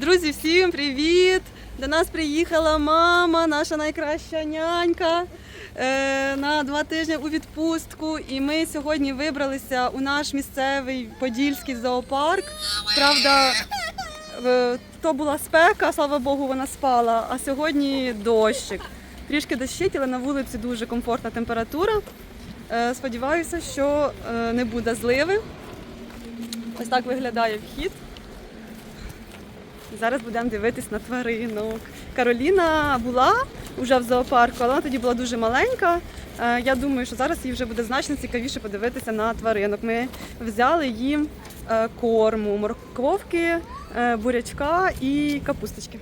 Друзі, всім привіт! До нас приїхала мама, наша найкраща нянька е, на два тижні у відпустку. І ми сьогодні вибралися у наш місцевий подільський зоопарк. Правда, е, то була спека, слава Богу, вона спала. А сьогодні дощик. Трішки дощить, але на вулиці дуже комфортна температура. Е, Сподіваюся, що не буде зливи. Ось так виглядає вхід. Зараз будемо дивитись на тваринок. Кароліна була вже в зоопарку, але вона тоді була дуже маленька. Е, Я думаю, що зараз їй вже буде значно цікавіше подивитися на тваринок. Ми взяли їм е, корму, морковки, е, бурячка і капусточки.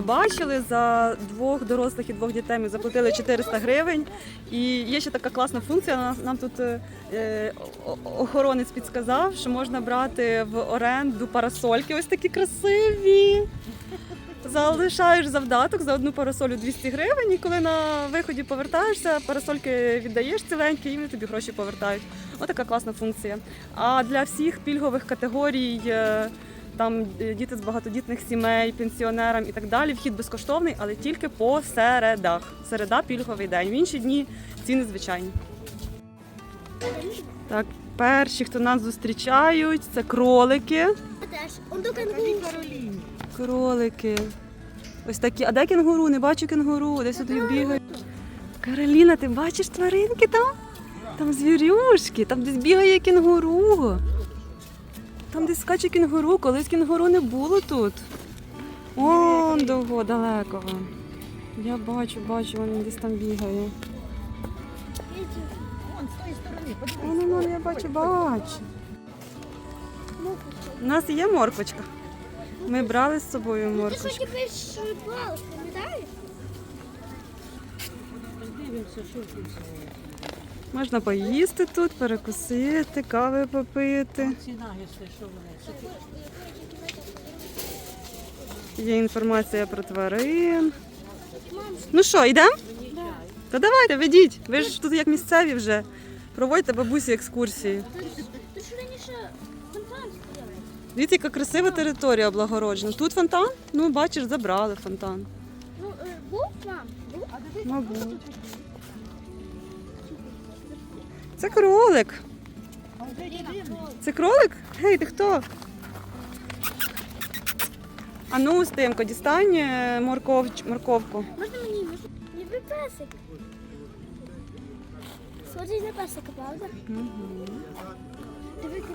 Бачили за двох дорослих і двох дітей. Ми заплатили 400 гривень. І є ще така класна функція. Нам, тут е, е, охоронець підсказав, що можна брати в оренду парасольки. Ось такі красиві. Залишаєш завдаток за одну парасолю 200 гривень, і коли на виході повертаєшся, парасольки віддаєш ціленькі, і вони тобі гроші повертають. Ось така класна функція. А для всіх пільгових категорій. Там е, діти з багатодітних сімей, пенсіонерам і так далі. Вхід безкоштовний, але тільки по середах. Середа пільговий день. В інші дні ціни звичайні. Так, перші, хто нас зустрічають, це кролики. Кролики. Ось такі. А де кенгуру? Не бачу кенгуру, десь тут бігають. Кароліна, ти бачиш тваринки там? Там звірюшки, там десь бігає кенгуру. Там десь скаче кенгуру, колись кенгуру не було тут. Он довго, далеко. Я бачу, бачу, він десь там бігає. Вон. Вон, вон, я бачу, бачу. У нас є морквочка. Ми брали з собою Ти що морквочку. тепер шипалась, пам'ятаєш? Дивимося, що тут. Можна поїсти тут, перекусити, кави попити. Що вони? Є інформація про тварин. Ну що, йдемо? Та давайте, ведіть. Ви ж тут як місцеві вже. Проводьте бабусі екскурсії. Ти ж раніше фонтан стояли. Дивіться, яка красива територія облагороджена. Тут фонтан? Ну, бачиш, забрали фонтан. Ну, е, був вам? Був? Мабуть. Це кролик. Це кролик? Гей, ти хто? А ну, Стимко, дістань е, морков... морковку. Можна мені? Ніби песик. Схожий на песика, правда? Диви, до-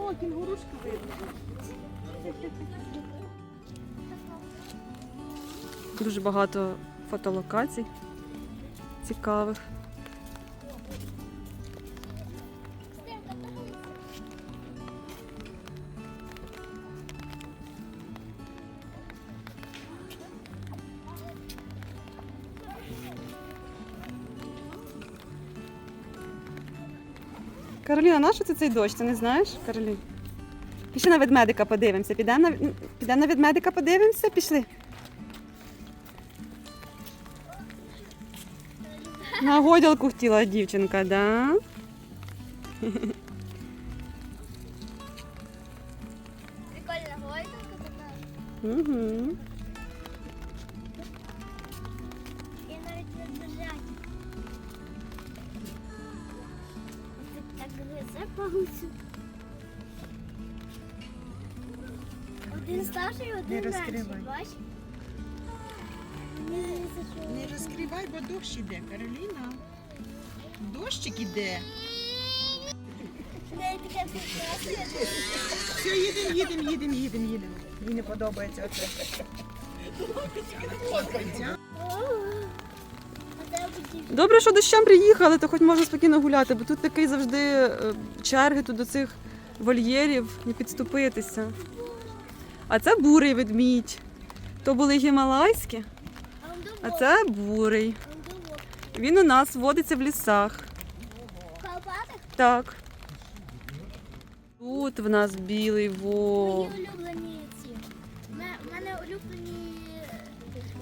О, кінгурушку видно. Дуже багато фотолокацій цікавих. Кароліна, на що це цей дощ? Ти не знаєш, Каролін? Пішли на ведмедика подивимося. Підемо на, підемо на ведмедика подивимося? Пішли. На годілку хотіла дівчинка, да? Прикольна гойдалка така. Угу. Я навіть не бажаю. Так гризе пагусю. Один старший, один Не менший. розкривай. Не розкривай, бо дощ іде, Кароліна. Дощик іде. Все, їдемо, їдемо, їдемо, їдемо, їдемо. Їй не подобається оце. Добре, що дощем приїхали, то хоч можна спокійно гуляти, бо тут такий завжди е, черги тут до цих вольєрів, не підступитися. А це бурий ведмідь. То були гімалайські, А це бурий. Він у нас водиться в лісах. Так. Тут в нас білий вовк. мої улюблені ці. У мене- улюблені е,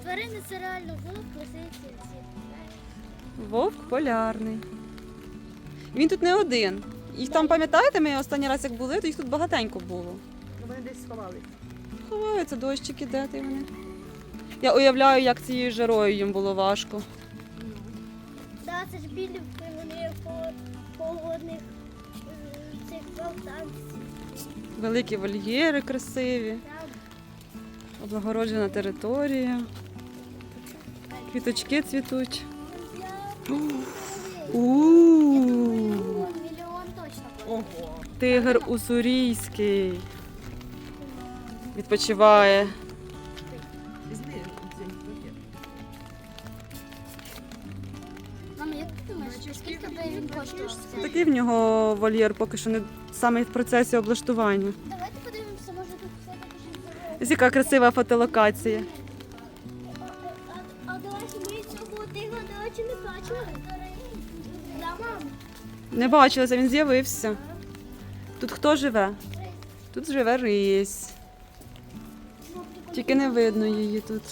тварини це реально вовк, лисиці. ці. Вовк полярний. Він тут не один. Їх там, пам'ятаєте, ми останній раз як були, то їх тут багатенько було. Вони десь сховали. Ховаються дощики, де ти вони. Я уявляю, як цією жарою їм було важко. Да, це ж білі вони по погодних е, цих болтанців. Великі вольєри красиві, облагороджена територія. Квіточки цвітуть. мільйон, мільйон точно. Тигр уссурійський. Відпочиває. Такий в нього вольєр поки що не саме в процесі облаштування. Давайте подивимося, може тут все таки щось Ось яка красива фотолокація. А, а, до ми цього тигра, до не бачили. Да, мам? Не бачилася, він з'явився. Тут хто живе? Тут живе рись. Тільки не видно її тут.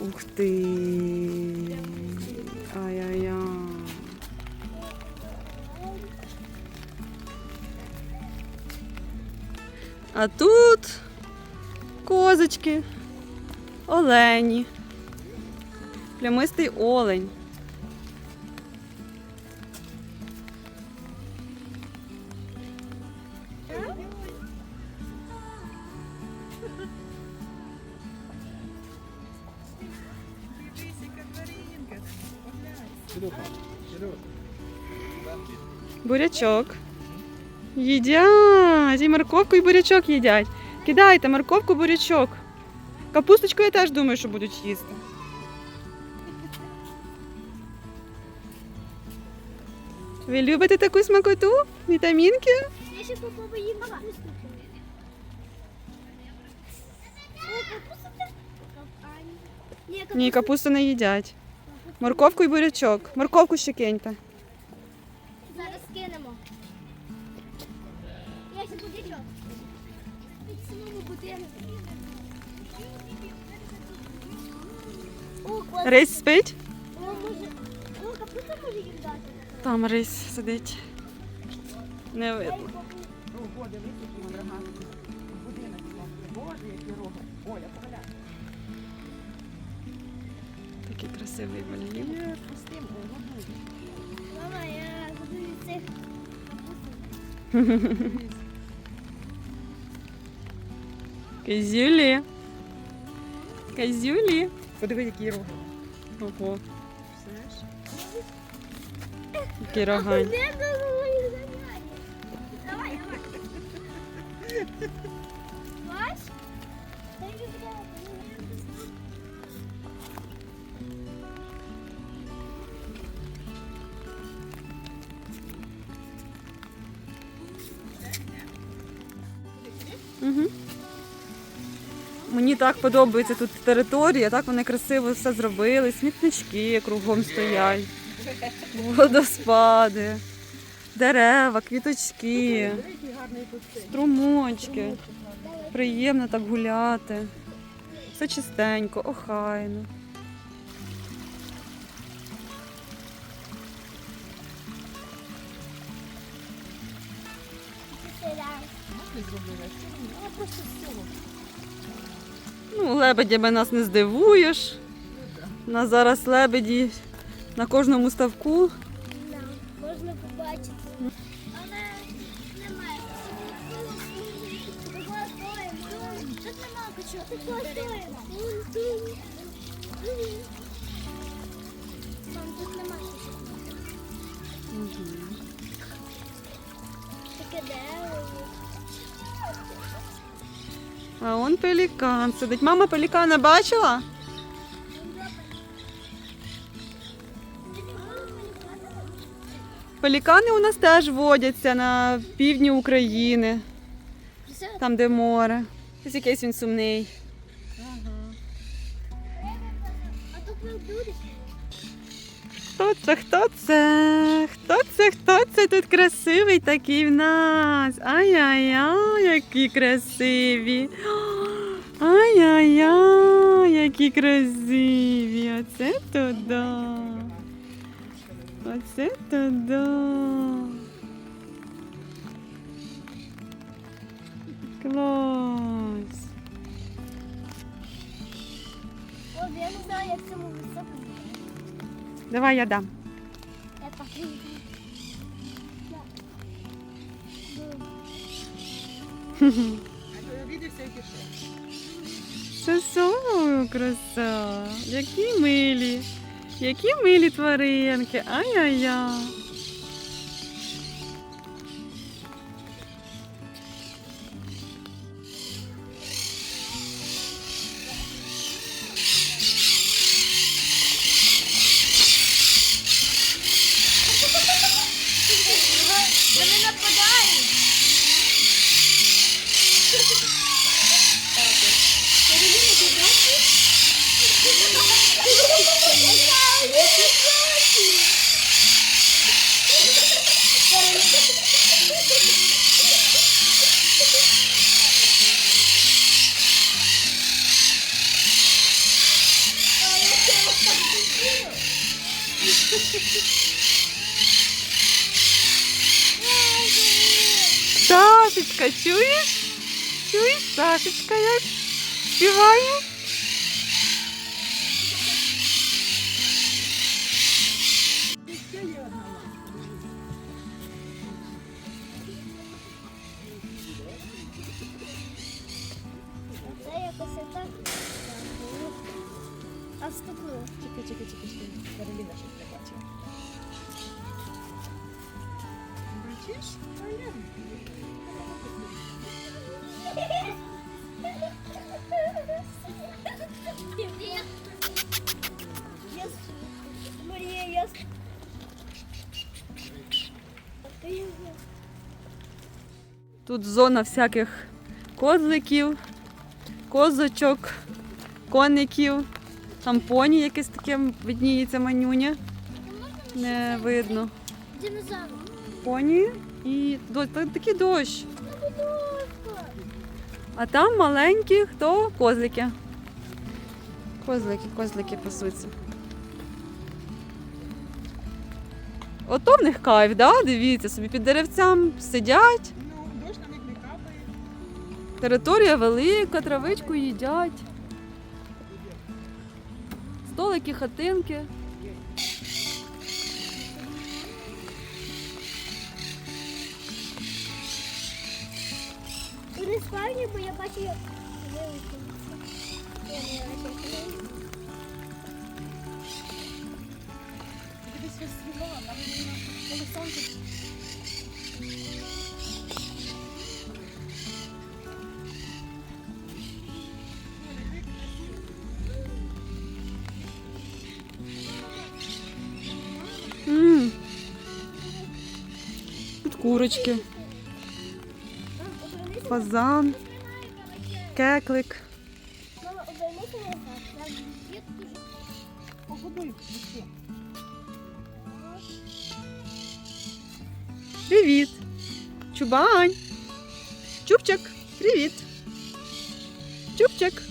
Ух ти. Ай-яй-яй. А тут козочки, олені, плямистий олень. Бурячок. Їдять. І морковку, і бурячок їдять. Кидайте морковку, бурячок. Капусточку я теж думаю, що будуть їсти. Ви любите таку смакоту? Вітамінки? Я ще попробую їм. Ні, капусту не їдять. Морковку і бурячок. Морковку ще киньте. Рись спить? Там рись сидить. Не видно. Такий красивий вольєр. Годуй. Мама, я годую цих капусту. Кизюлі. Кизюлі. Подиви, які роги. Ого, Все який рогань. Мені так подобається тут територія, так вони красиво все зробили. Смітнички кругом стоять, водоспади, дерева, квіточки, струмочки. Приємно так гуляти. Все чистенько, охайно. Лебедями нас не здивуєш. У нас зараз лебеді на кожному ставку. Да, Можна побачити. Але немає. А що ти хочеш? Мам, тут нема щось. Таке дерево. А он пелікан сидить. Мама пелікана бачила? Пелікани у нас теж водяться на півдні України, там де море. Ось якийсь він сумний. А тут? Хто це? Хто це? Хто це? Хто це тут красивий такий в нас? Ай-яй-яй, які красиві. Ай-яй-яй, які красиві. Оце то да. Оце то да. Клас. О, я не знаю, як цьому високо. Давай я дам. So краса. Які милі. Які милі тваринки. Ай-яй-яй. Пташечка, чуєш? Чуєш, Сашечка, як співає? Тут зона всяких козликів, козочок, коників. Там поні якесь таке видніється манюня. Не видно. Динозавр. Поні і такий дощ. А там маленькі хто? Козлики. Козлики, козлики пасуться. Ото в них кайф, да? Дивіться, собі під деревцям сидять. Територія велика, травичку їдять. Столики, хатинки. І не справді, бо я бачу, як вилетілося. Я не бачу. Дивись, розсвіла, там вона коли курочки, фазан, кеклик. Привіт! Чубань! Чубчик! Привіт! Чубчик!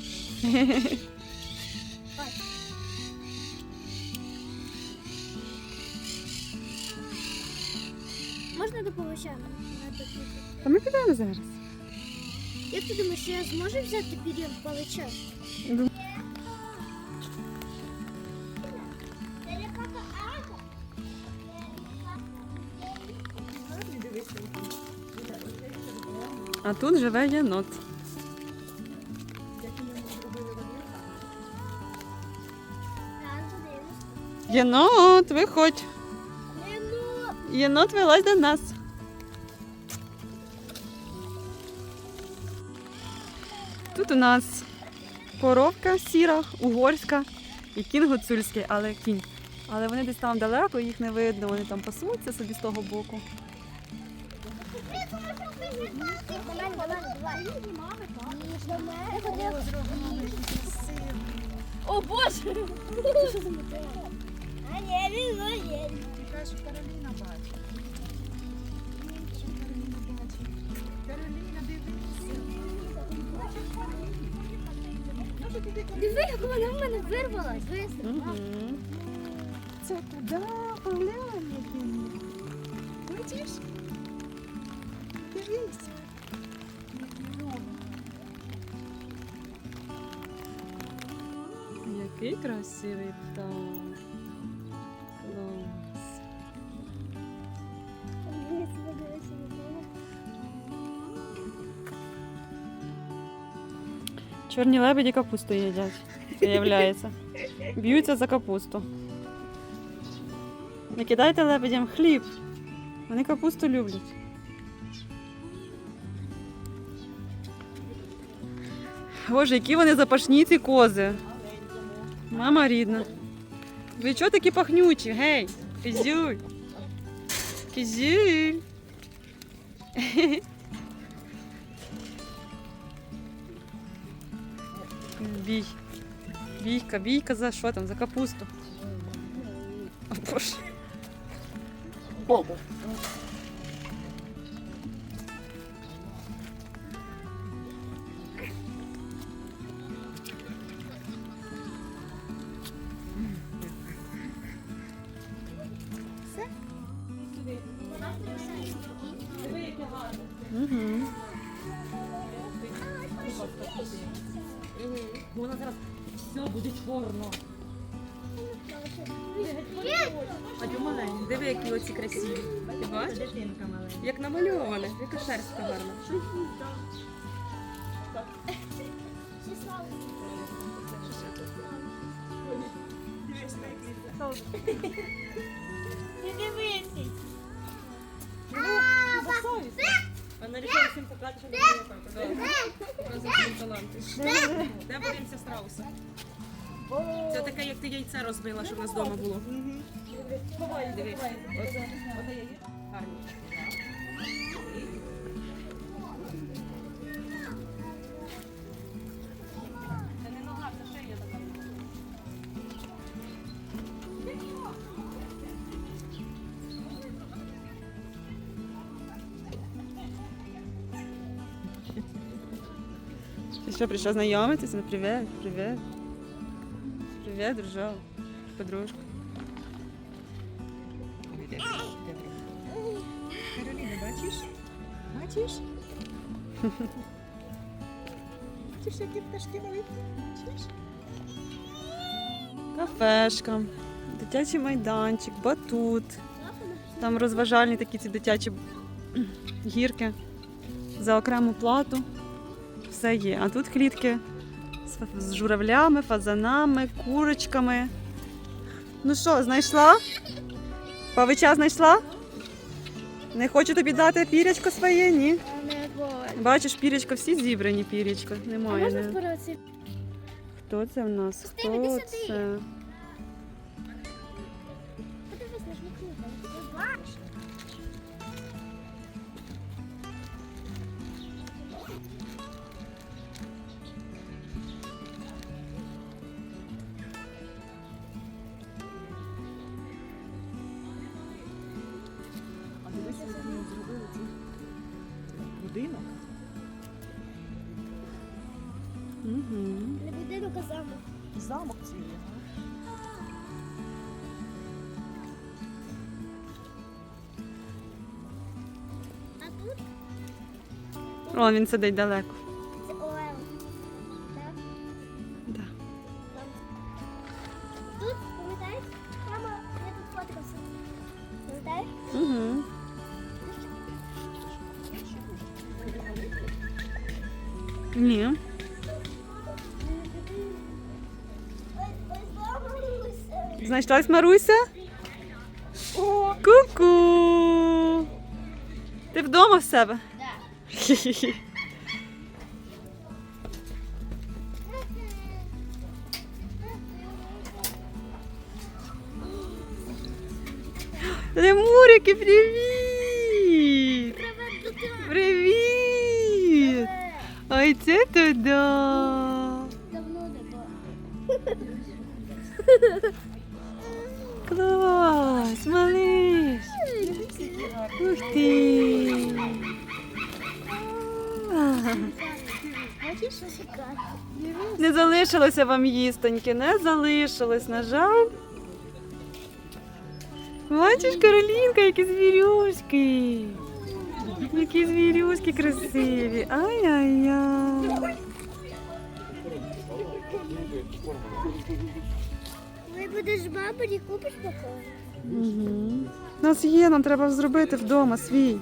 Можна до е, А Та ми підемо зараз. Як ти думаєш, я зможу взяти пір'я в палича? А тут живе єнот. Єнот, виходь. Єнот. Вилазь до нас. Тут у нас коровка сіра, угорська і кінь гуцульський, але кінь. Але вони десь там далеко, їх не видно, вони там пасуться собі з того боку. О, Боже! А ні, він моє. Ти кажеш, Диви, як вона в мене вирвалась. Угу. Це куди? Поглянь. Бачиш? Дивись. Який. Який красивий птах. Чорні лебеді капусту їдять, виявляється. Б'ються за капусту. Не кидайте лебедям хліб. Вони капусту люблять. Боже, які вони запашні ці кози. Мама рідна. Ви чого такі пахнючі? Гей, кизюль. Кизюль. Бій. Бійка, бійка за що там? За капусту. О, Боже. Угу. Диви, які оці красиві. Ти бачиш? Як намальоване, яка шерстка гарна. Не дивися. Вона вирішила всім показати, що не Показує таланти. Де подивимося страуса? Це таке, як ти яйце розбила, що в нас вдома було. Диви. Оце, оце яйце. Гарні. Це не нога, це шия така. Ти що, прийшла знайомитися? Ну, привіт, привіт. Привіт, дружок, подружка. Бачиш, які пташки великі? Кафешка, дитячий майданчик, батут. Там розважальні такі ці дитячі гірки за окрему плату. Все є. А тут клітки з журавлями, фазанами, курочками. Ну що, знайшла? Павича знайшла? Не хочу тобі дати пірячко своє, ні. Не. Бачиш, пірічка, всі зібрані пірячко. А Немає. можна не- Хто це в нас? Хто це? Тут О, він сидить далеко. це Олео. Так? Да. Тут, пам'ятаєш? Мама, я тут фоткався. Пам'ятаєш? Угу. Ні. Знайшлась Маруся? Вдома в себе? Да. Лемурики, привіт! Привіт! Ой, це туди. Давно. Клас, малиш. Ух ти. Не залишилося вам їстоньки, не залишилось, на жаль. Бачиш, Каролінка, які звірюшки. Які звірюшки красиві. Ай-яй-яй. Коли будеш бабарі, купиш покой? Угу. У нас є, нам треба зробити вдома свій.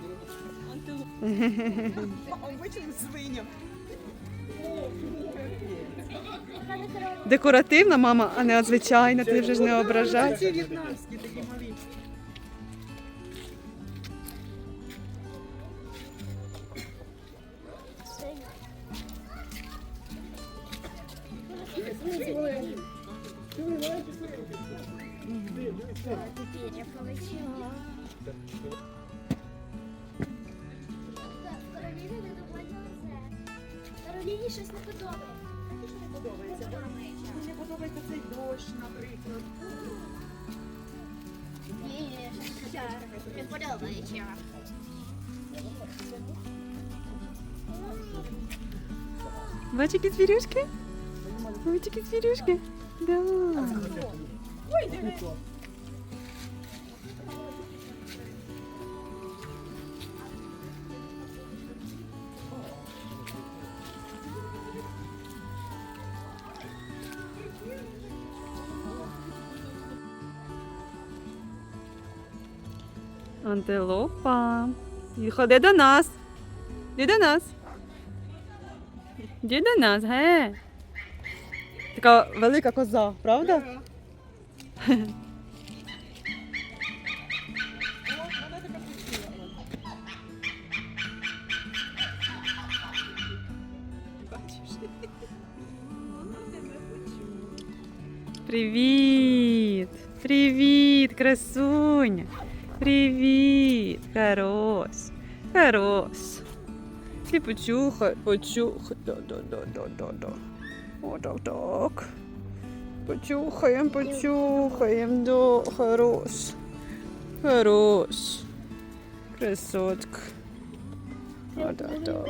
Декоративна мама, а не звичайна, ти вже ж не ображай. Кароліна Чара. Не подобає чара. Зверюшки? Бачите зверюшки? Да. Ой, дивись. Антилопа. І Ходи до нас. Іди до нас. Іди до нас, ге. Така велика коза, правда? Привіт! Привіт, красуня! Привіт! Хорош! Хорош! Ти почухай, почухай. Да, да, да, да, да, да. О, так, так. Почухаємо, почухаємо, да, хорош. Хорош. Красотка. О, так, так.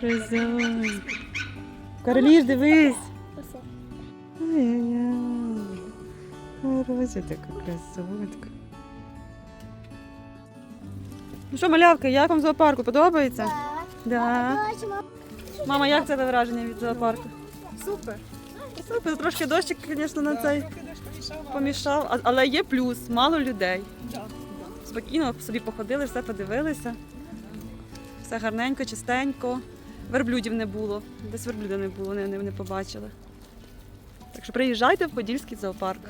Красавець. Кароліш, дивись. Ай-яй-яй. Така красотка. Ну що, малявки, як вам зоопарку? Подобається? Да. Мама, як це враження від зоопарку? Супер. Супер, трошки дощик, звісно, на цей дощ помішав, але- є плюс, мало людей. Спокійно собі походили, все подивилися. Все гарненько, чистенько. Верблюдів не було. Десь верблюда не було, не, не, не побачили. Так що приїжджайте в Подільський зоопарк.